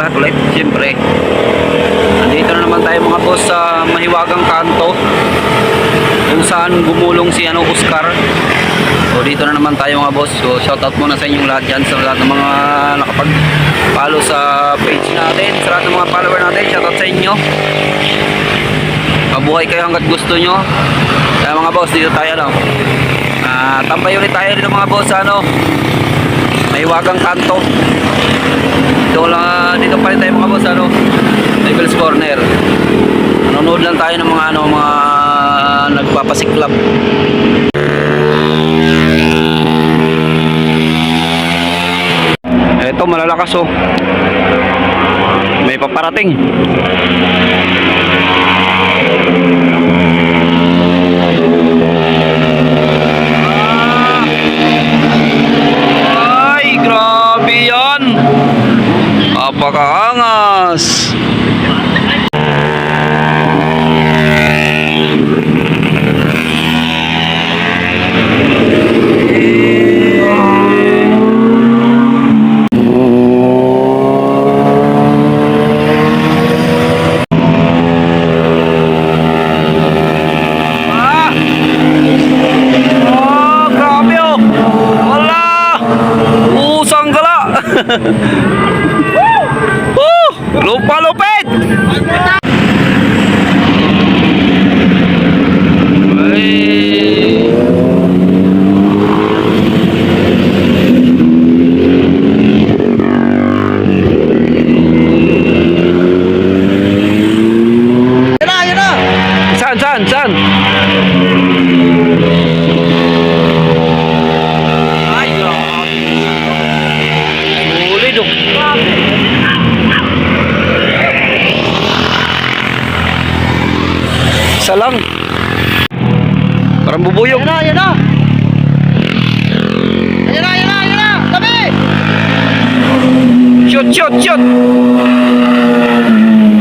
lahat ulit. Siyempre, nandito na naman tayo mga boss sa mahiwagang kanto kung saan gumulong si ano, Oscar. So dito na naman tayo mga boss. So shoutout muna sa inyong lahat dyan, sa lahat ng mga nakapag-follow sa page natin, sa lahat ng mga follower natin. Shoutout sa inyo. Mabuhay kayo hanggat gusto nyo. Kaya mga boss, dito tayo no. Ah, tambay ulit tayo dito mga boss sa ano. Mahiwagang kanto. Dito lang dito pa rin tayo mga boss ano. Devil's Corner. Nanonood lang tayo ng mga ano mga nagpapasiklab. Ito malalakas oh. May paparating. Napakaangas. Ah! Oh, grabe oh. Lupa lupit. Saan, saan, saan? Isa lang. Parang bubuyog. Yan na, yan na! Yan na, yan na, yan na! Tabi! Shoot, shoot, shoot!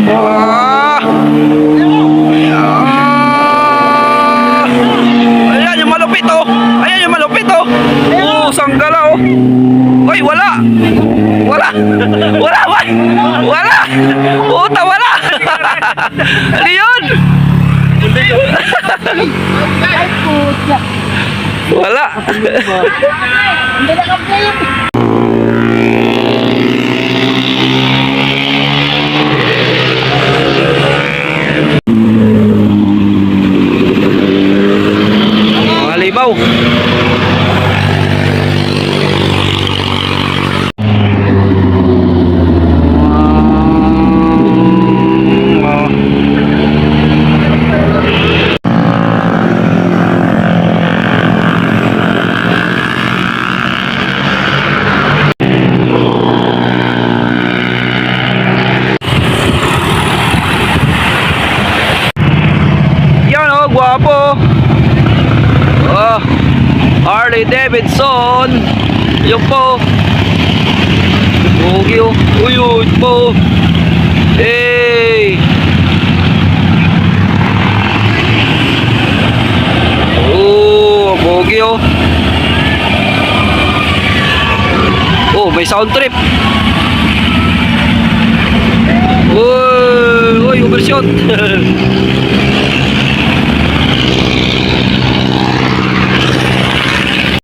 Ah! Ah! Ayan yung malupit oh! Ayan yung malupit oh! Oh, sanggala oh! Hoy, wala! Wala! Wala! Wala! Wala! Puta, wala! Ano yun? Wala! Hindi na ka-flip! Mga libaw! Yan oh, gwapo. Oh, Harley Davidson. Yun po. Pogi oh. Uy, uy po. Hey. Oh, pogi oh. Oh, may sound trip. Uy, uy, overshot.